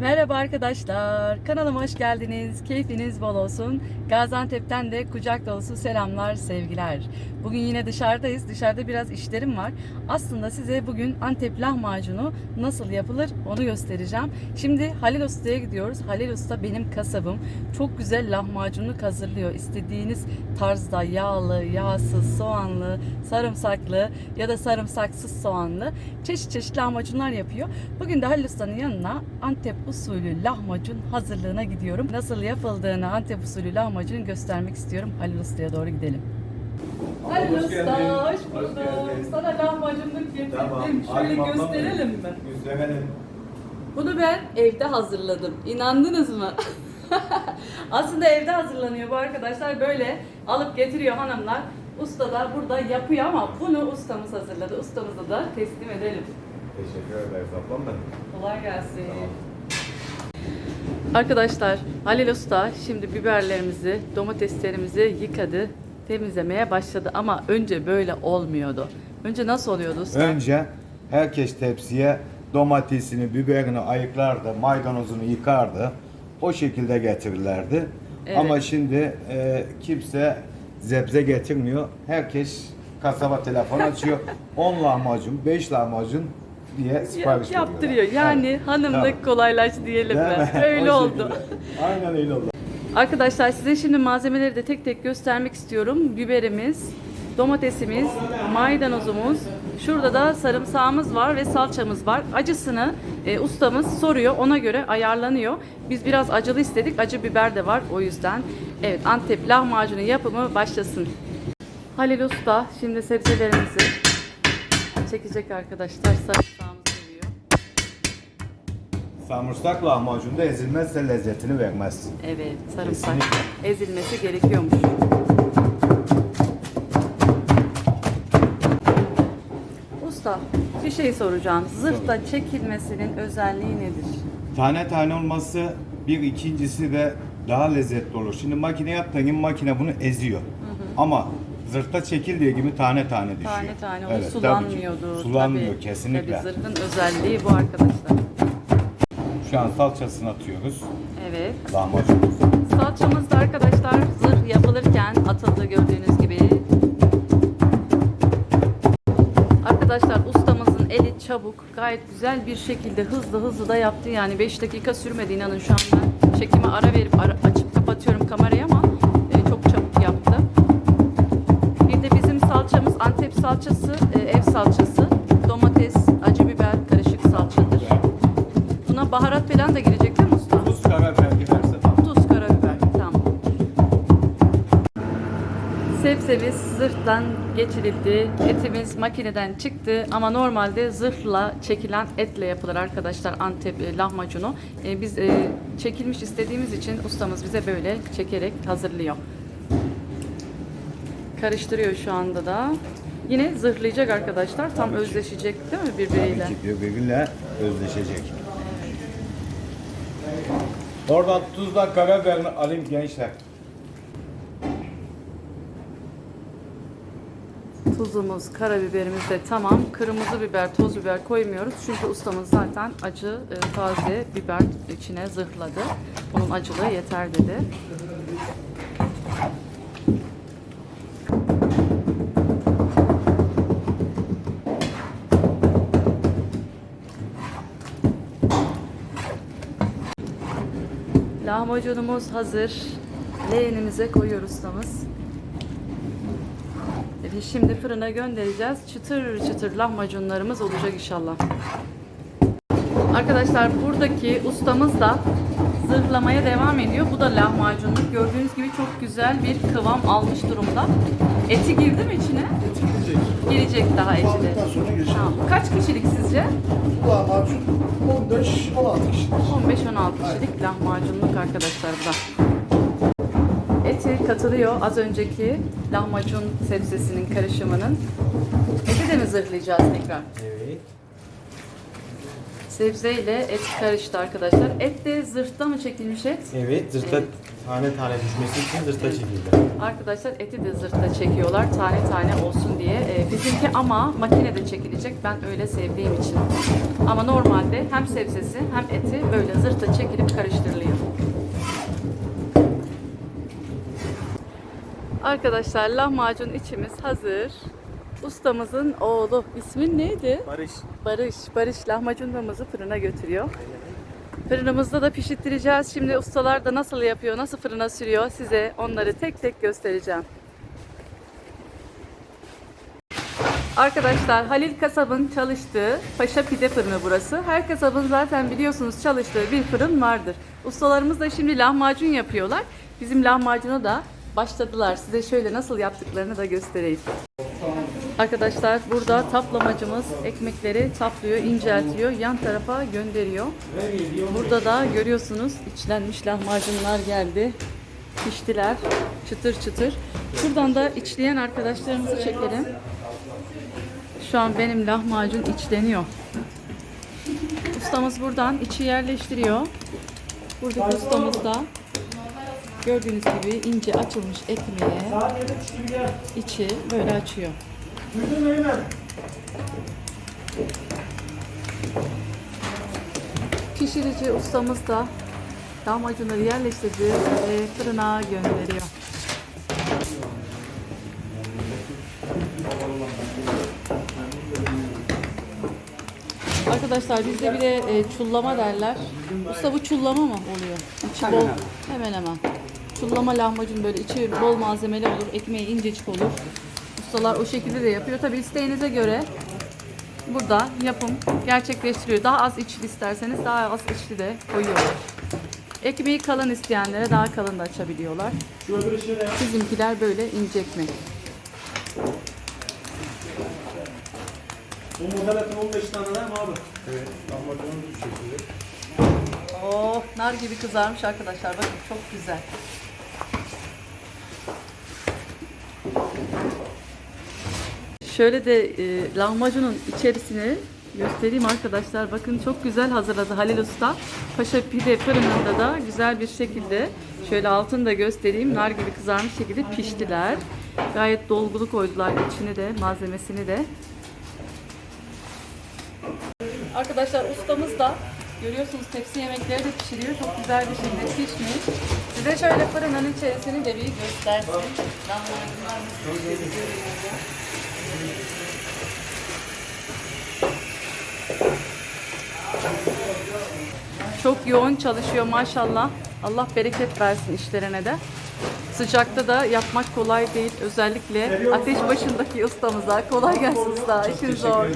Merhaba arkadaşlar. Kanalıma hoş geldiniz. Keyfiniz bol olsun. Gaziantep'ten de kucak dolusu selamlar, sevgiler. Bugün yine dışarıdayız. Dışarıda biraz işlerim var. Aslında size bugün Antep lahmacunu nasıl yapılır onu göstereceğim. Şimdi Halil Usta'ya gidiyoruz. Halil Usta benim kasabım. Çok güzel lahmacunluk hazırlıyor. İstediğiniz tarzda yağlı, yağsız, soğanlı, sarımsaklı ya da sarımsaksız soğanlı çeşit çeşit lahmacunlar yapıyor. Bugün de Halil Usta'nın yanına Antep usulü lahmacun hazırlığına gidiyorum. Nasıl yapıldığını Antep usulü lahmacun göstermek istiyorum. Halil Usta'ya doğru gidelim. Halil Hoş Usta, geldin. hoş Hoş bulduk. geldin. Sana lahmacunluk getirdim. Tamam. Şöyle bakalım. gösterelim mi? Gösterelim. Bunu ben evde hazırladım. İnandınız mı? Aslında evde hazırlanıyor bu arkadaşlar. Böyle alıp getiriyor hanımlar. Usta da burada yapıyor ama bunu ustamız hazırladı. Ustamıza da teslim edelim. Teşekkür ederiz ablam benim. Kolay gelsin. Tamam. Arkadaşlar Halil Usta şimdi biberlerimizi, domateslerimizi yıkadı, temizlemeye başladı ama önce böyle olmuyordu. Önce nasıl oluyordu usta? Önce herkes tepsiye domatesini, biberini ayıklardı, maydanozunu yıkardı. O şekilde getirirlerdi. Evet. Ama şimdi e, kimse zebze getirmiyor. Herkes kasaba telefon açıyor. 10 lahmacun, 5 lahmacun diye Ya- sipariş veriyorlar. yaptırıyor. Yani Evet. hanımlık Tabii. kolaylaştı diyelim mi? Öyle oldu. Aynen öyle oldu. Arkadaşlar size şimdi malzemeleri de tek tek göstermek istiyorum. Biberimiz, domatesimiz, maydanozumuz, şurada da sarımsağımız var ve salçamız var. Acısını e, ustamız soruyor, ona göre ayarlanıyor. Biz biraz acılı istedik, acı biber de var o yüzden. Evet Antep lahmacunu yapımı başlasın. Halil Usta şimdi sebzelerimizi çekecek arkadaşlar. Sarımsağımız geliyor. Samırsak lahmacunda ezilmezse lezzetini vermez. Evet sarımsak Kesinlikle. ezilmesi gerekiyormuş. Usta bir şey soracağım. Zırhta çekilmesinin özelliği nedir? Tane tane olması bir ikincisi de daha lezzetli olur. Şimdi makine yaptığın gibi makine bunu eziyor. Ama zırhta çekildiği gibi tane tane düşüyor. Tane tane o Evet, tabii ki. sulanmıyordu. Sulanmıyor Tabii. kesinlikle. Tabii zırhın özelliği bu arkadaşlar. Şu an salçasını atıyoruz. Evet. Lahmacunumuz. Salçamız da arkadaşlar zırh yapılırken atıldı gördüğünüz gibi. Arkadaşlar ustamızın eli çabuk, gayet güzel bir şekilde hızlı hızlı da yaptı. Yani 5 dakika sürmedi inanın şu an ben çekime ara verip ara- açıp kapatıyorum kamerayı ama salçamız Antep salçası, e, ev salçası. Domates, acı biber, karışık salçadır. Buna baharat falan da girecek değil mi usta? Tuz, karabiber giderse. Tuz, karabiber. Tamam. Sebzemiz zırhtan geçirildi. Etimiz makineden çıktı ama normalde zırhla çekilen etle yapılır arkadaşlar Antep e, lahmacunu. E, biz çekilmiş istediğimiz için ustamız bize böyle çekerek hazırlıyor. Karıştırıyor şu anda da. Yine zırhlayacak arkadaşlar. Tam özleşecek değil mi birbiriyle? Tabii ki birbiriyle özleşecek. Oradan tuzla karabiberini alayım gençler. Tuzumuz, karabiberimiz de tamam. Kırmızı biber, toz biber koymuyoruz. Çünkü ustamız zaten acı, e, taze biber içine zırhladı. Onun acılığı yeter dedi. Lahmacunumuz hazır. Leğenimize koyuyor ustamız. Ve şimdi fırına göndereceğiz. Çıtır çıtır lahmacunlarımız olacak inşallah. Arkadaşlar buradaki ustamız da zırhlamaya devam ediyor. Bu da lahmacunluk. Gördüğünüz gibi çok güzel bir kıvam almış durumda. Eti girdi mi içine? Girecek. Girecek daha eti de. Sonra. Tamam. Kaç kişilik sizce? Bu lahmacun 15-16 kişilik. 15-16 kişilik lahmacunluk da. Eti katılıyor az önceki lahmacun sebzesinin karışımının. Eti de mi zırhlayacağız tekrar? Evet. Sebzeyle et karıştı arkadaşlar. Et de zırhta mı çekilmiş et? Evet, zırta tane tane düşmesi için zırta çekildi. Arkadaşlar eti de zırhta çekiyorlar tane tane olsun diye. Ee, bizimki ama makinede çekilecek ben öyle sevdiğim için. Ama normalde hem sebzesi hem eti böyle zırhta çekilip karıştırılıyor. Arkadaşlar lahmacun içimiz hazır. Ustamızın oğlu ismin neydi? Barış. Barış. Barış lahmacunlarımızı fırına götürüyor. Fırınımızda da pişirttireceğiz. Şimdi ustalar da nasıl yapıyor, nasıl fırına sürüyor size onları tek tek göstereceğim. Arkadaşlar Halil Kasab'ın çalıştığı Paşa Pide Fırını burası. Her kasabın zaten biliyorsunuz çalıştığı bir fırın vardır. Ustalarımız da şimdi lahmacun yapıyorlar. Bizim lahmacunu da başladılar. Size şöyle nasıl yaptıklarını da göstereyim. Arkadaşlar burada taplamacımız ekmekleri taplıyor, inceltiyor, yan tarafa gönderiyor. Burada da görüyorsunuz içlenmiş lahmacunlar geldi. Piştiler çıtır çıtır. Şuradan da içleyen arkadaşlarımızı çekelim. Şu an benim lahmacun içleniyor. Ustamız buradan içi yerleştiriyor. Buradaki ustamız da gördüğünüz gibi ince açılmış ekmeğe içi böyle açıyor. Pişirici ustamız da lahmacunları yerleştirdi ve fırına gönderiyor. Arkadaşlar bizde bir de e, çullama derler. Usta bu çullama mı oluyor? İçi bol. Hemen hemen. Çullama lahmacun böyle içi bol malzemeli olur. Ekmeği incecik olur. Ustalar o şekilde de yapıyor. Tabi isteğinize göre burada yapım gerçekleştiriyor. Daha az içli isterseniz daha az içli de koyuyorlar. Ekmeği kalın isteyenlere daha kalın da açabiliyorlar. Bizimkiler böyle ince ekmek. Bu model etin 15 tane var mı abi? Oh, nar gibi kızarmış arkadaşlar. Bakın çok güzel. Şöyle de e, lahmacunun içerisini göstereyim arkadaşlar. Bakın çok güzel hazırladı Halil Usta. Paşa Pide fırınında da güzel bir şekilde şöyle altını da göstereyim. Nar gibi kızarmış şekilde piştiler. Gayet dolgulu koydular içini de malzemesini de. Arkadaşlar ustamız da görüyorsunuz tepsi yemekleri de pişiriyor. Çok güzel bir şekilde pişmiş. Size şöyle fırının içerisini de bir göstersin. Çok yoğun çalışıyor maşallah. Allah bereket versin işlerine de. Sıcakta da yapmak kolay değil. Özellikle ateş başındaki ustamıza kolay gelsin usta. İşin zor.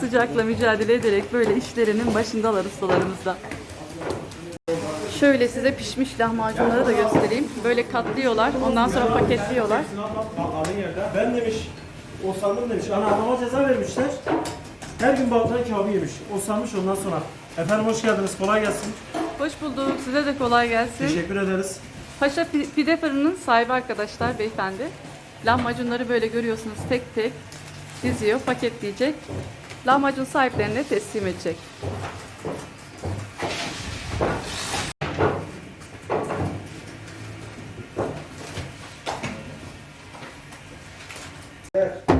Sıcakla mücadele ederek böyle işlerinin başındalar ustalarımız da. Şöyle size pişmiş lahmacunları da göstereyim. Böyle katlıyorlar. Ondan sonra paketliyorlar. Ben demiş, o sandım demiş, ana adama ceza vermişler. Her gün baltan kebabı yemiş. O sanmış ondan sonra. Efendim hoş geldiniz, kolay gelsin. Hoş bulduk. Size de kolay gelsin. Teşekkür ederiz. Paşa Pi- Pide Fırını'nın sahibi arkadaşlar beyefendi. Lahmacunları böyle görüyorsunuz tek tek diziyor, paketleyecek. Lahmacun sahiplerine teslim edecek.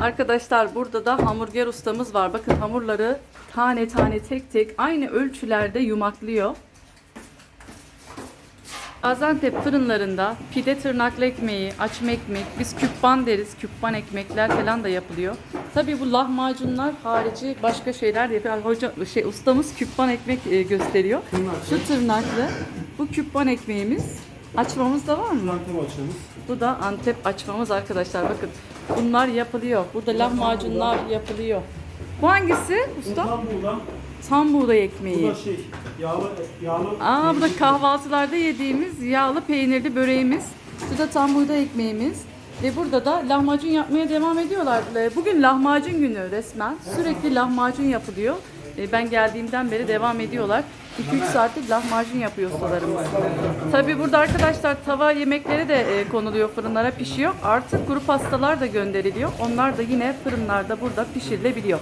Arkadaşlar burada da hamburger ustamız var. Bakın hamurları tane tane tek tek aynı ölçülerde yumaklıyor. Gaziantep fırınlarında pide tırnaklı ekmeği, açma ekmek, biz küppan deriz, küppan ekmekler falan da yapılıyor. Tabii bu lahmacunlar harici başka şeyler de yapıyor. Hoca, şey, ustamız küppan ekmek e, gösteriyor. Şu tırnaklı, bu küppan ekmeğimiz. Açmamız da var mı? Bankam açığımız. Bu da Antep açmamız arkadaşlar. Bakın bunlar yapılıyor. Burada lahmacunlar yapılıyor. Bu hangisi usta? Buradan, Tam buğday bu ekmeği. da şey, yağlı, yağlı. Aa bu da kahvaltılarda yediğimiz yağlı peynirli böreğimiz. Bu da tam buğday ekmeğimiz. Ve burada da lahmacun yapmaya devam ediyorlar. Ee, Bugün lahmacun günü resmen. Sürekli lahmacun yapılıyor. Ee, Ben geldiğimden beri devam ediyorlar. 2-3 saatlik lahmacun yapıyor ustalarımız. Tabii burada arkadaşlar tava yemekleri de e, konuluyor fırınlara pişiyor. Artık kuru pastalar da gönderiliyor. Onlar da yine fırınlarda burada pişirilebiliyor.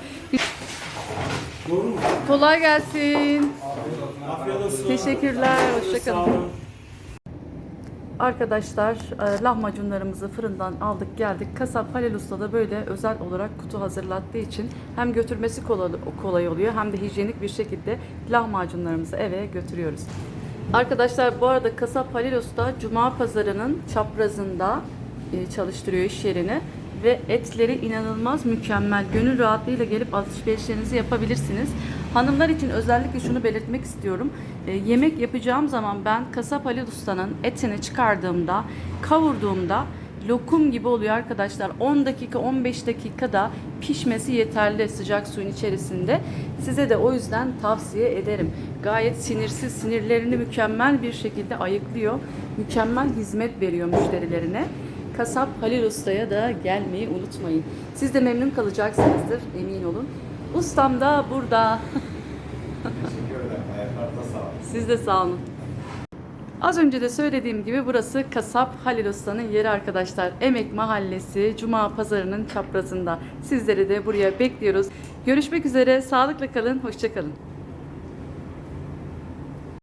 Kolay gelsin. Afiyet olsun. Teşekkürler, hoşçakalın. Arkadaşlar e, lahmacunlarımızı fırından aldık geldik. Kasap Halil Usta da böyle özel olarak kutu hazırlattığı için hem götürmesi kolay, kolay oluyor hem de hijyenik bir şekilde lahmacunlarımızı eve götürüyoruz. Arkadaşlar bu arada Kasap Halil Usta Cuma pazarının çaprazında e, çalıştırıyor iş yerini ve etleri inanılmaz mükemmel. Gönül rahatlığıyla gelip alışverişlerinizi yapabilirsiniz. Hanımlar için özellikle şunu belirtmek istiyorum. E, yemek yapacağım zaman ben Kasap Halil Usta'nın etini çıkardığımda, kavurduğumda lokum gibi oluyor arkadaşlar. 10 dakika 15 dakikada pişmesi yeterli sıcak suyun içerisinde. Size de o yüzden tavsiye ederim. Gayet sinirsiz, sinirlerini mükemmel bir şekilde ayıklıyor. Mükemmel hizmet veriyor müşterilerine. Kasap Halil Usta'ya da gelmeyi unutmayın. Siz de memnun kalacaksınızdır emin olun. Ustam da burada. Siz de sağ olun. Az önce de söylediğim gibi burası Kasap Halil Usta'nın yeri arkadaşlar. Emek Mahallesi Cuma Pazarı'nın çaprazında. Sizleri de buraya bekliyoruz. Görüşmek üzere. Sağlıkla kalın. Hoşçakalın.